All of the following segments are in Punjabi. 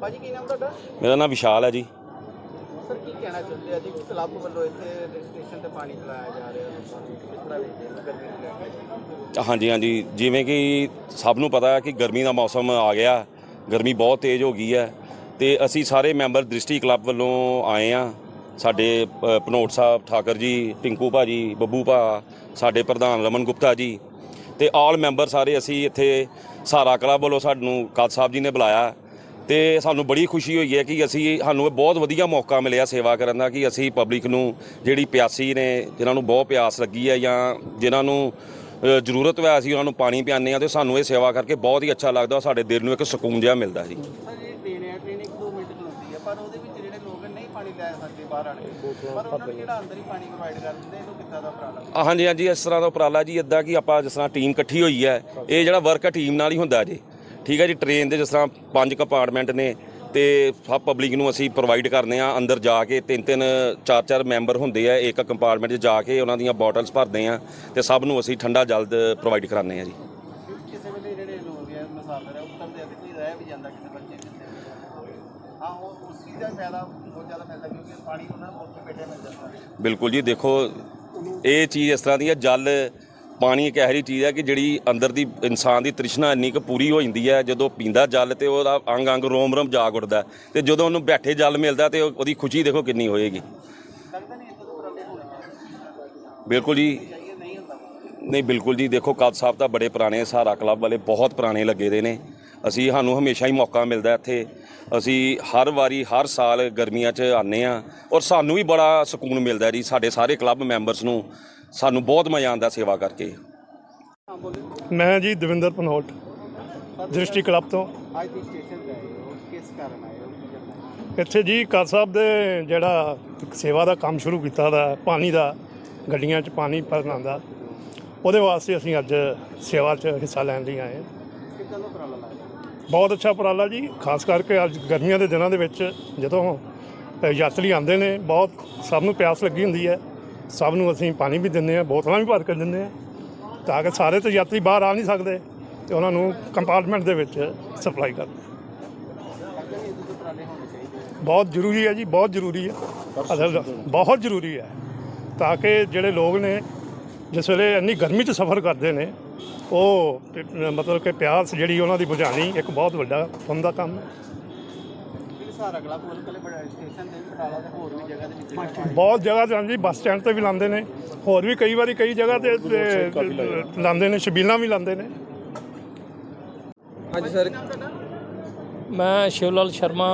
ਭਾਜੀ ਕੀ ਨਾਮ ਤੁਹਾਡਾ? ਮੇਰਾ ਨਾਮ ਵਿਸ਼ਾਲ ਹੈ ਜੀ। ਸਰ ਕੀ ਕਹਿਣਾ ਚਾਹੁੰਦੇ ਆ? ਜੀ ਕਲੱਬ ਵੱਲੋਂ ਇੱਥੇ ਰਜਿਸਟ੍ਰੇਸ਼ਨ ਤੇ ਪਾਣੀ ਪਿਲਾਇਆ ਜਾ ਰਿਹਾ ਲੋਕਾਂ ਨੂੰ ਕਿਸ ਤਰ੍ਹਾਂ ਵੇਖਦੇ ਹੋ ਹਾਂਜੀ ਹਾਂਜੀ। ਜਿਵੇਂ ਕਿ ਸਭ ਨੂੰ ਪਤਾ ਹੈ ਕਿ ਗਰਮੀ ਦਾ ਮੌਸਮ ਆ ਗਿਆ। ਗਰਮੀ ਬਹੁਤ ਤੇਜ਼ ਹੋ ਗਈ ਹੈ। ਤੇ ਅਸੀਂ ਸਾਰੇ ਮੈਂਬਰ ਦ੍ਰਿਸ਼ਟੀ ਕਲੱਬ ਵੱਲੋਂ ਆਏ ਆ ਸਾਡੇ ਅ, ਭਨੋਟ ਸਾਹਿਬ ਠਾਕਰ ਜੀ ਟਿੰਕੂ ਭਾਜੀ ਬੱਬੂ ਭਾ ਸਾਡੇ ਪ੍ਰਧਾਨ ਰਮਨ ਗੁਪਤਾ ਜੀ ਤੇ ਆਲ ਮੈਂਬਰ ਸਾਰੇ ਅਸੀਂ ਇੱਥੇ ਸਹਾਰਾ ਕਲੱਬ ਵੱਲੋਂ ਸਾਨੂੰ ਕਾਦ ਸਾਹਿਬ ਜੀ ਨੇ ਬੁਲਾਇਆ। ਤੇ ਸਾਨੂੰ ਬੜੀ ਖੁਸ਼ੀ ਹੋਈ ਹੈ ਕਿ ਅਸੀਂ ਸਾਨੂੰ ਇਹ ਬਹੁਤ ਵਧੀਆ ਮੌਕਾ ਮਿਲਿਆ ਸੇਵਾ ਕਰਨ ਦਾ ਕਿ ਅਸੀਂ ਪਬਲਿਕ ਨੂੰ ਜਿਹੜੀ ਪਿਆਸੀ ਨੇ ਜਿਨ੍ਹਾਂ ਨੂੰ ਬਹੁਤ ਪਿਆਸ ਲੱਗੀ ਹੈ ਜਾਂ ਜਿਨ੍ਹਾਂ ਨੂੰ ਜ਼ਰੂਰਤ ਹੈ ਅਸੀਂ ਉਹਨਾਂ ਨੂੰ ਪਾਣੀ ਪਿਆਉਂਦੇ ਆ ਤੇ ਸਾਨੂੰ ਇਹ ਸੇਵਾ ਕਰਕੇ ਬਹੁਤ ਹੀ ਅੱਛਾ ਲੱਗਦਾ ਸਾਡੇ ਦਿਲ ਨੂੰ ਇੱਕ ਸਕੂਨ ਜਿਹਾ ਮਿਲਦਾ ਜੀ। ਸਰ ਜਿਹੜੀ ਟ੍ਰੇਨ ਹੈ ਟ੍ਰੇਨ ਇੱਕ ਦੋ ਮਿੰਟ ਖਲੋਤੀ ਹੈ ਪਰ ਉਹਦੇ ਵਿੱਚ ਜਿਹੜੇ ਲੋਕ ਨਹੀਂ ਪਾਣੀ ਲੈ ਸਕਦੇ ਬਾਹਰ ਆਣ ਕੇ ਪਰ ਉਹਨਾਂ ਨੂੰ ਜਿਹੜਾ ਅੰਦਰ ਹੀ ਪਾਣੀ ਪ੍ਰੋਵਾਈਡ ਕਰ ਦਿੰਦੇ ਇਹਨੂੰ ਕਿੱਦਾਂ ਦਾ ਉਪਰਾਲਾ? ਆ, ਹਾਂਜੀ ਹਾਂਜੀ ਇਸ ਤਰ੍ਹਾਂ ਦਾ ਉਪਰਾਲਾ ਜੀ ਇਦਾਂ ਕਿ ਆਪਾਂ ਜਿਸ ਤਰ੍ਹਾਂ ਟੀਮ ਇਕੱਠੀ ਹੋਈ ਹੈ ਇਹ ਜਿਹੜਾ ਵਰਕ ਹੈ ਟੀਮ ਨਾਲ ਹੀ ਹੁੰਦਾ ਜੀ। ਠੀਕ ਹੈ ਜੀ ਟ੍ਰੇਨ ਦੇ ਜਿਸ ਤਰ੍ਹਾਂ ਪੰਜ ਕੰਪਾਰਟਮੈਂਟ ਨੇ ਤੇ ਸਭ ਪਬਲਿਕ ਨੂੰ ਅਸੀਂ ਪ੍ਰੋਵਾਈਡ ਕਰਨੇ ਆ ਅੰਦਰ ਜਾ ਕੇ ਤਿੰਨ ਤਿੰਨ ਚਾਰ ਚਾਰ ਮੈਂਬਰ ਹੁੰਦੇ ਆ ਇੱਕ ਕੰਪਾਰਟਮੈਂਟ 'ਚ ਜਾ ਕੇ ਉਹਨਾਂ ਦੀਆਂ ਬੋਟਲਸ ਭਰਦੇ ਆ ਤੇ ਸਭ ਨੂੰ ਅਸੀਂ ਠੰਡਾ ਜਲਦ ਪ੍ਰੋਵਾਈਡ ਕਰਾਉਂਦੇ ਆ ਜੀ। ਕਿਸੇ ਵੇਲੇ ਜਿਹੜੇ ਲੋਕ ਹੈ ਮਸਾਲੇ ਹੈ ਉੱਤਰਦੇ ਆ ਤੇ ਕੋਈ ਰਹਿ ਵੀ ਜਾਂਦਾ ਕਿਸੇ ਬੱਚੇ ਕਿਸੇ ਹਾਂ ਉਹ ਉਸ ਚੀਜ਼ ਦਾ ਫਾਇਦਾ ਬਹੁਤ ਜ਼ਿਆਦਾ ਮਿਲਦਾ ਕਿਉਂਕਿ ਪਾਣੀ ਉਹਨਾਂ ਨੂੰ ਉੱਥੇ ਬੈਠੇ ਮਿਲ ਜਾਂਦਾ। ਬਿਲਕੁਲ ਜੀ ਦੇਖੋ ਇਹ ਚੀਜ਼ ਇਸ ਤਰ੍ਹਾਂ ਦੀ ਹੈ ਜਲ ਪਾਣੀ ਇੱਕ ਇਹੋ ਜਿਹੀ ਚੀਜ਼ ਹੈ ਕਿ ਜਿਹੜੀ ਅੰਦਰ ਦੀ ਇਨਸਾਨ ਦੀ ਤ੍ਰਿਸ਼ਨਾ ਇੰਨੀ ਕੁ ਪੂਰੀ ਹੋ ਜਾਂਦੀ ਹੈ, ਜਦੋਂ ਪੀਂਦਾ ਜਲ ਤੇ ਉਹਦਾ ਅੰਗ ਅੰਗ ਰੋਮ ਰੋਮ ਜਾਗ ਉੱਠਦਾ ਤੇ ਜਦੋਂ ਉਹਨੂੰ ਬੈਠੇ ਜਲ ਮਿਲਦਾ ਤੇ ਉਹਦੀ ਖੁਸ਼ੀ ਦੇਖੋ ਕਿੰਨੀ ਹੋਏਗੀ। ਬਿਲਕੁਲ ਜੀ। ਨਹੀਂ, ਬਿਲਕੁਲ ਜੀ, ਦੇਖੋ ਕਦ ਸਾਹਿਬ ਤਾਂ ਬੜੇ ਪੁਰਾਣੇ ਸਹਾਰਾ ਕਲੱਬ ਵਾਲੇ, ਬਹੁਤ ਪੁਰਾਣੇ ਲੱਗੇ ਦੇ ਨੇ। ਅਸੀਂ ਸਾਨੂੰ ਹਮੇਸ਼ਾ ਹੀ ਮੌਕਾ ਮਿਲਦਾ ਇੱਥੇ। ਅਸੀਂ ਹਰ ਵਾਰੀ, ਹਰ ਸਾਲ ਗਰਮੀਆਂ 'ਚ ਆਨੇ ਆ ਔਰ ਸਾਨੂੰ ਵੀ ਬੜਾ ਸਕੂਨ ਮਿਲਦਾ ਜੀ, ਸਾਡੇ ਸਾਰੇ ਕਲੱਬ ਮੈਂਬਰਸ ਨੂੰ। ਸਾਨੂੰ ਬਹੁਤ ਮਜ਼ਾ ਆਉਂਦਾ ਸੇਵਾ ਕਰਕੇ। ਮੈਂ ਜੀ ਦਵਿੰਦਰ ਪਨੋਟ ਦ੍ਰਿਸ਼ਟੀ ਕਲੱਬ ਤੋਂ। ਅੱਜ ਦੀ ਸਟੇਸ਼ਨ ਤੇ ਆਏ ਹੋ ਕਿਸ ਕਾਰਨ ਆਏ ਹੋ? ਕੀ ਕਰਨਾ ਹੈ ਇੱਥੇ ਜੀ ਕਾਦ ਸਾਹਿਬ ਦੇ ਜਿਹੜਾ ਸੇਵਾ ਦਾ ਕੰਮ ਸ਼ੁਰੂ ਕੀਤਾ ਦਾ ਪਾਣੀ ਦਾ ਗੱਡੀਆਂ 'ਚ ਪਾਣੀ ਭਰਨ ਦਾ ਉਹਦੇ ਵਾਸਤੇ ਅਸੀਂ ਅੱਜ ਸੇਵਾ 'ਚ ਹਿੱਸਾ ਲੈਣ ਲਈ ਆਏ ਹਾਂ। ਕਿੱਦਾਂ ਦਾ ਉਪਰਾਲਾ ਲੱਗਦਾ? ਬਹੁਤ ਅੱਛਾ ਉਪਰਾਲਾ ਜੀ ਖਾਸ ਕਰਕੇ ਅੱਜ ਗਰਮੀਆਂ ਦੇ ਦਿਨਾਂ ਦੇ ਵਿੱਚ ਜਦੋਂ ਯਾਤਰੀ ਆਉਂਦੇ ਨੇ ਬਹੁਤ ਸਭ ਨੂੰ ਪਿਆਸ ਲੱਗੀ ਹੁੰਦੀ ਹੈ। ਸਭ ਨੂੰ ਅਸੀਂ ਪਾਣੀ ਵੀ ਦਿੰਦੇ ਹਾਂ, ਬੋਤਲਾਂ ਵੀ ਭਰ ਕੇ ਦਿੰਦੇ ਹਾਂ, ਤਾਂ ਕਿ ਸਾਰੇ ਤੇ ਯਾਤਰੀ ਬਾਹਰ ਆ ਨਹੀਂ ਸਕਦੇ ਤੇ ਉਹਨਾਂ ਨੂੰ ਕੰਪਾਰਟਮੈਂਟ ਦੇ ਵਿੱਚ ਸਪਲਾਈ ਕਰਦੇ ਬਹੁਤ ਜ਼ਰੂਰੀ ਹੈ ਜੀ, ਬਹੁਤ ਜ਼ਰੂਰੀ ਹੈ। ਅਸਲ ਬਹੁਤ ਜ਼ਰੂਰੀ ਹੈ, ਤਾਂ ਕਿ ਜਿਹੜੇ ਲੋਕ ਨੇ, ਜਿਸ ਵੇਲੇ ਇੰਨੀ ਗਰਮੀ 'ਚ ਸਫ਼ਰ ਕਰਦੇ ਨੇ, ਉਹ, ਮਤਲਬ ਕਿ ਪਿਆਸ ਜਿਹੜੀ ਉਹਨਾਂ ਦੀ ਬੁਝਾਣੀ ਇੱਕ ਬਹੁਤ ਵੱਡਾ ਪੁੰਨ ਦਾ ਕੰਮ ਹੈ। ਕੱਲੇ ਬੜਾ ਸਟੇਸ਼ਨ ਤੇ ਵੀ ਤੇ ਹੋਰ ਵੀ ਜਗ੍ਹਾ ਬਹੁਤ ਜਗ੍ਹਾ ਤੇ ਹਾਂਜੀ ਬੱਸ ਸਟੈਂਡ ਤੇ ਵੀ ਲਾਉਂਦੇ ਨੇ। ਹੋਰ ਵੀ ਕਈ ਵਾਰੀ ਕਈ ਜਗ੍ਹਾ ਤੇ ਤੇ ਲਾਉਂਦੇ ਨੇ ਛਬੀਲਾਂ ਵੀ ਲਾਉਂਦੇ ਨੇ। ਹਾਂਜੀ ਸਰ। ਮੈਂ ਸ਼ਿਵਲਾਲ ਸ਼ਰਮਾ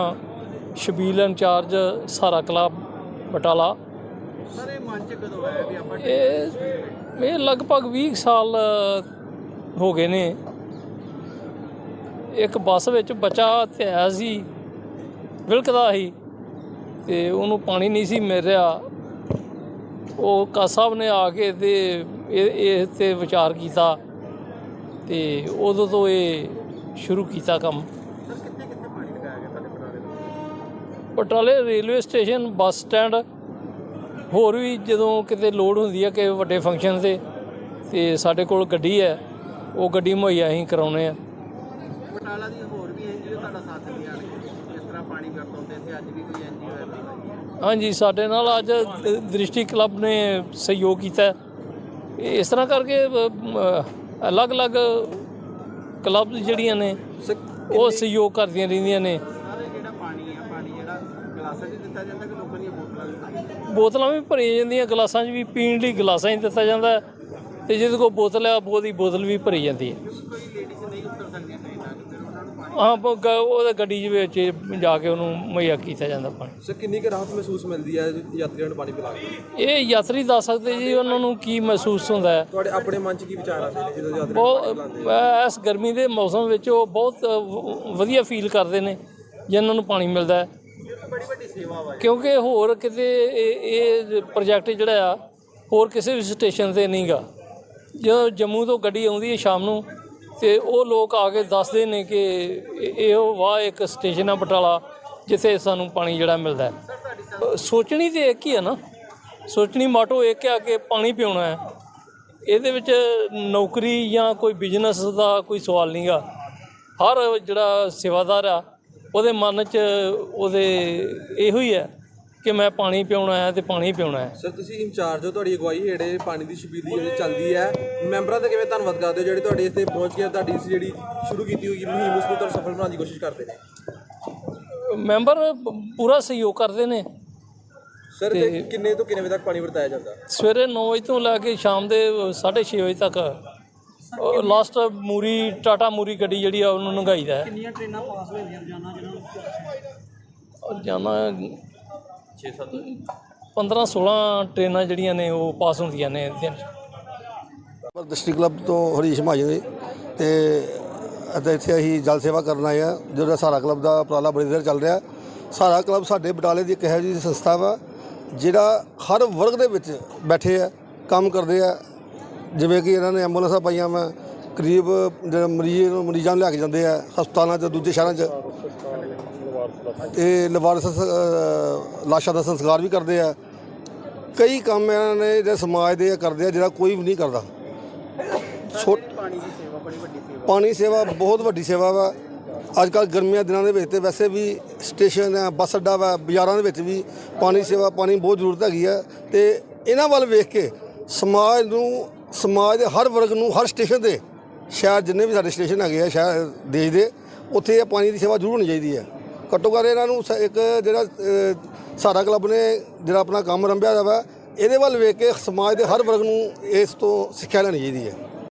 ਸ਼ਬੀਲ ਇੰਚਾਰਜ ਸਾਰਾ ਕਲੱਬ ਬਟਾਲਾ। ਸਰ ਇਹ ਮਨ ਚ ਕਦੋਂ ਆਇਆ ਵੀ ਆਪਾਂ ਇਹ ਇਹ ਲਗਭਗ 20 ਕੁ ਸਾਲ ਹੋ ਗਏ ਨੇ। ਇੱਕ ਬੱਸ ਵਿੱਚ ਬੱਚਾ ਧਿਆ ਸੀ। ਵਿਲਕਦਾ ਸੀ ਤੇ ਉਹਨੂੰ ਪਾਣੀ ਨਹੀਂ ਸੀ ਮਿਲ ਰਿਹਾ। ਉਹ ਕਾ ਸਾਹਿਬ ਨੇ ਆ ਕੇ ਤੇ ਇਹ ਤੇ ਵਿਚਾਰ ਕੀਤਾ ਤੇ ਉਦੋਂ ਤੋਂ ਇਹ ਸ਼ੁਰੂ ਕੀਤਾ ਕੰਮ। ਬਟਾਲੇ ਰੇਲਵੇ ਸਟੇਸ਼ਨ ਬੱਸ ਸਟੈਂਡ। ਹੋਰ ਵੀ ਜਦੋਂ ਕਿਤੇ ਲੋਡ ਹੁੰਦੀ ਹੈ ਕਿ ਵੱਡੇ ਫੰਕਸ਼ਨ ਤੇ ਤੇ ਸਾਡੇ ਕੋਲ ਗੱਡੀ ਹੈ ਉਹ ਗੱਡੀ ਮੁਹੱਈਆ ਅਸੀਂ ਕਰਾਉਨੇ ਆ ਬਟਾਲਾ ਦੀ ਹੋਰ ਵੀ ਐਨਜੀਓ ਆਣ ਕੇ ਇਸ ਤਰ੍ਹਾਂ ਪਾਣੀ ਵਰਤੋਂਦੇ ਤੇ ਅੱਜ ਵੀ ਕੋਈ ਐਨਜੀਓ ਹੈ ਵੀ ਹਾਂਜੀ ਸਾਡੇ ਨਾਲ ਅੱਜ ਦ੍ਰਿਸ਼ਟੀ ਕਲੱਬ ਨੇ ਸਹਿਯੋਗ ਕੀਤਾ। ਹੈ। ਇਸ ਤਰ੍ਹਾਂ ਕਰਕੇ ਅਲੱਗ-ਅਲੱਗ ਕਲੱਬ ਜਿਹੜੀਆਂ ਨੇ ਉਹ ਸਹਿਯੋਗ ਕਰਦੀਆਂ ਰਹਿੰਦੀਆਂ ਨੇ। ਸਾਰੇ ਜਿਹੜਾ ਪਾਣੀ ਆ ਪਾਣੀ ਜਿਹੜਾ ਗਲਾਸਾਂ 'ਚ ਦਿੱਤਾ ਜਾਂਦਾ ਕਿ ਲੋਕਾਂ ਦੀਆਂ ਬੋਤਲਾਂ ਵੀ ਭਰੀਆਂ ਜਾਂਦੀਆਂ ਗਲਾਸਾਂ 'ਚ ਵੀ ਪੀਣ ਲਈ ਗਲਾਸਾਂ 'ਚ ਦਿੱਤਾ ਜਾਂਦਾ। ਹੈ ਤੇ ਜਿਹਦੇ ਕੋਲ ਬੋਤਲ ਹੈ ਉਹਦੀ ਬੋਤਲ ਵੀ ਭਰੀ ਜਾਂਦੀ ਹੈ। ਕੋਈ ਲੇਡੀਜ਼ ਨਹੀਂ ਉੱਤਰ ਸਕਦੀਆਂ ਟ੍ਰੇਨਾਂ 'ਚ ਫਿਰ ਉਹਨਾਂ ਨੂੰ ਪਾਣੀ ਹਾਂ ਬ- ਗ- ਉਹਦੇ ਗੱਡੀ ਦੇ ਵਿੱਚ ਜਾ ਕੇ ਉਹਨੂੰ ਮੁਹੱਈਆ ਕੀਤਾ ਜਾਂਦਾ ਪਾਣੀ। ਸਰ ਕਿੰਨੀ ਕੁ ਰਾਹਤ ਮਹਿਸੂਸ ਮਿਲਦੀ ਹੈ ਯਾਤਰੀਆਂ ਨੂੰ ਪਾਣੀ ਪਿਲਾ ਕੇ? ਇਹ ਯਾਤਰੀ ਦੱਸ ਸਕਦੇ ਜੀ ਉਹਨਾਂ ਨੂੰ ਕੀ ਮਹਿਸੂਸ ਹੁੰਦਾ ਹੈ। ਤੁਹਾਡੇ ਆਪਣੇ ਮਨ 'ਚ ਕੀ ਵਿਚਾਰ ਆਉਂਦੇ ਨੇ ਜਦੋਂ ਯਾਤਰੀ ਬਹੁਤ ਅਹ ਇਸ ਗਰਮੀ ਦੇ ਮੌਸਮ ਵਿੱਚ ਉਹ ਬਹੁਤ ਅਹ, ਵ- ਵਧੀਆ ਫੀਲ ਕਰਦੇ ਨੇ ਜਿਨ੍ਹਾਂ ਨੂੰ ਪਾਣੀ ਮਿਲਦਾ ਹੈ। ਬੜੀ ਵੱਡੀ ਸੇਵਾ ਵਾ ਕਿਉਂਕਿ ਹੋਰ ਕਿਤੇ ਇਹ ਇਹ ਪ੍ਰੋਜੈਕਟ ਜਿਹੜਾ ਆ ਹੋਰ ਕਿਸੇ ਵੀ ਸਟੇਸ਼ਨ ਤੇ ਨਹੀਂਗਾ ਜਦੋਂ ਜੰਮੂ ਤੋਂ ਗੱਡੀ ਆਉਂਦੀ ਹੈ ਸ਼ਾਮ ਨੂੰ ਤੇ ਉਹ ਲੋਕ ਆ ਕੇ ਦੱਸਦੇ ਨੇ ਕਿ ਇਹੋ ਵਾਹ ਇੱਕ ਸਟੇਸ਼ਨ ਆ ਬਟਾਲਾ, ਜਿੱਥੇ ਸਾਨੂੰ ਪਾਣੀ ਜਿਹੜਾ ਮਿਲਦਾ ਹੈ। ਸੋਚਣੀ ਤੇ ਇੱਕ ਹੀ ਆ ਨਾ। ਸੋਚਣੀ ਮਾਟੋ ਇੱਕ ਆ ਕਿ ਪਾਣੀ ਪਿਉਣਾ ਹੈ। ਇਹਦੇ ਵਿੱਚ ਨੌਕਰੀ ਜਾਂ ਕੋਈ ਬਿਜ਼ਨਸ ਦਾ ਕੋਈ ਸਵਾਲ ਨਹੀਂਗਾ ਹਰ ਜਿਹੜਾ ਸੇਵਾਦਾਰ ਆ, ਉਹਦੇ ਮਨ 'ਚ ਉਹਦੇ ਇਹੋ ਹੀ ਹੈ ਕਿ ਮੈਂ ਪਾਣੀ ਪਿਉਣਾ ਹੈ ਤੇ ਪਾਣੀ ਪਿਉਣਾ ਹੈ। ਸਰ ਤੁਸੀਂ ਇੰਚਾਰਜ ਹੋ ਤੁਹਾਡੀ ਅਗਵਾਈ ਹੇੜੇ ਪਾਣੀ ਦੀ ਛਬੀਲ ਦੀ ਜਿਹੜੀ ਚੱਲਦੀ ਹੈ। ਮੈਂਬਰਾਂ ਦਾ ਕਿਵੇਂ ਧੰਨਵਾਦ ਕਰਦੇ ਹੋ ਜਿਹੜੇ ਤੁਹਾਡੇ ਇੱਥੇ ਪਹੁੰਚ ਕੇ ਤੁਹਾਡੀ ਇਸ ਜਿਹੜੀ ਸ਼ੁਰੂ ਕੀਤੀ ਹੋਈ ਮੁਹਿੰਮ ਉਸ ਨੂੰ ਤੁਹਾਨੂੰ ਸਫਲ ਬਣਾਉਣ ਦੀ ਕੋਸ਼ਿਸ਼ ਕਰਦੇ ਨੇ? ਮੈਂਬਰ ਪੂਰਾ ਸਹਿਯੋਗ ਕਰਦੇ ਨੇ। ਸਰ ਤੇ ਕਿੰਨੇ ਤੋਂ ਕਿੰਨੇ ਵਜੇ ਤੱਕ ਪਾਣੀ ਵਰਤਾਇਆ ਜਾਂਦਾ? ਸਵੇਰੇ 9 ਵਜੇ ਤੋਂ ਲੈ ਕੇ ਸ਼ਾਮ ਦੇ 6:30 ਵਜੇ ਤੱਕ। ਲਾਸਟ ਮੂਰੀ ਟਾਟਾ ਮੂਰੀ ਗੱਡੀ ਜਿਹੜੀ ਆ ਉਹਨੂੰ ਲੰਘਾਈਦਾ ਹੈ। ਕਿੰਨੀਆਂ ਟ੍ਰੇਨਾਂ ਪਾਸ ਹੋ ਜਾਂਦੀਆਂ ਰੋਜ਼ਾਨਾ ਜਿਹਨਾਂ ਰੋਜ਼ਾਨਾ 6-7 15 16 ਟ੍ਰੇਨਾਂ ਜਿਹੜੀਆਂ ਨੇ ਉਹ ਪਾਸ ਹੁੰਦੀਆਂ ਨੇ ਦਿਨ ਡਿਸਟ੍ਰਿਕਟ ਕਲੱਬ ਤੋਂ ਹਰੀਸ਼ ਜੀ ਤੇ ਅਤੇ ਇੱਥੇ ਅਸੀਂ ਜਲ ਸੇਵਾ ਕਰਨ ਆਏ ਆ ਜਿਹੜਾ ਸਾਰਾ ਕਲੱਬ ਦਾ ਉਪਰਾਲਾ ਬੜੀ ਦੇਰ ਚੱਲ ਰਿਹਾ। ਸਾਰਾ ਕਲੱਬ ਸਾਡੇ ਬਟਾਲੇ ਦੀ ਇੱਕ ਇਹੋ ਜਿਹੀ ਸੰਸਥਾ ਵਾ ਜਿਹੜਾ ਹਰ ਵਰਗ ਦੇ ਵਿੱਚ ਬੈਠੇ ਆ ਕੰਮ ਕਰਦੇ ਆ। ਜਿਵੇਂ ਕਿ ਇਹਨਾਂ ਨੇ ਐਂਬੂਲੈਂਸਾਂ ਪਾਈਆਂ ਵਾ ਕਰੀਬ ਜਿਹੜੇ ਮਰੀਜ਼ ਨੂੰ ਮਰੀਜ਼ਾਂ ਨੂੰ ਲੈ ਕੇ ਜਾਂਦੇ ਆ ਹਸਪਤਾਲਾਂ 'ਚ ਦੂਜੇ ਸ਼ਹਿਰਾਂ 'ਚ। ਤੇ ਲਵਾਰਸ ਲਾਸ਼ਾਂ ਦਾ ਸੰਸਕਾਰ ਵੀ ਕਰਦੇ ਆ। ਕਈ ਕੰਮ ਇਹਨਾਂ ਨੇ ਜਿਹੜੇ ਸਮਾਜ ਦੇ ਕਰਦੇ ਆ ਜਿਹੜਾ ਕੋਈ ਵੀ ਨਹੀਂ ਕਰਦਾ। ਪਾਣੀ ਦੀ ਸੇਵਾ ਬੜੀ ਵੱਡੀ ਸੇਵਾ। ਪਾਣੀ ਸੇਵਾ ਬਹੁਤ ਵੱਡੀ ਸੇਵਾ ਵਾ। ਅੱਜ ਕੱਲ ਗਰਮੀਆਂ ਦਿਨਾਂ ਦੇ ਵਿੱਚ ਤੇ ਵੈਸੇ ਵੀ ਸਟੇਸ਼ਨ ਹੈ ਬੱਸ ਅੱਡਾ ਵਾ ਬਾਜ਼ਾਰਾਂ ਦੇ ਵਿੱਚ ਵੀ ਪਾਣੀ ਸੇਵਾ ਪਾਣੀ ਬਹੁਤ ਜ਼ਰੂਰਤ ਹੈਗੀ ਆ। ਤੇ ਇਹਨਾਂ ਵੱਲ ਵੇਖ ਕੇ ਸਮਾਜ ਨੂੰ ਸਮਾਜ ਦੇ ਹਰ ਵਰਗ ਨੂੰ ਹਰ ਸਟੇਸ਼ਨ ਤੇ ਸ਼ਹਿਰ ਜਿੰਨੇ ਵੀ ਸਾਡੇ ਸਟੇਸ਼ਨ ਹੈਗੇ ਆ ਸ਼ਹਿਰ ਦੇਸ਼ ਦੇ ਉੱਥੇ ਇਹ ਪਾਣੀ ਦੀ ਸੇਵਾ ਜ਼ਰੂਰ ਹੋਣੀ ਚਾਹੀਦੀ ਹੈ ਘੱਟੋ ਘੱਟ ਇਹਨਾਂ ਨੂੰ ਸ- ਇੱਕ ਜਿਹੜਾ ਅ, ਸਾਰਾ ਕਲੱਬ ਨੇ ਜਿਹੜਾ ਆਪਣਾ ਕੰਮ ਰੰਭਿਆ ਹੋਇਆ ਵਾ ਇਹਦੇ ਵੱਲ ਵੇਖ ਕੇ ਸਮਾਜ ਦੇ ਹਰ ਵਰਗ ਨੂੰ ਇਸ ਤੋਂ ਸਿੱਖਿਆ ਲੈਣੀ ਚਾਹੀਦੀ ਹੈ।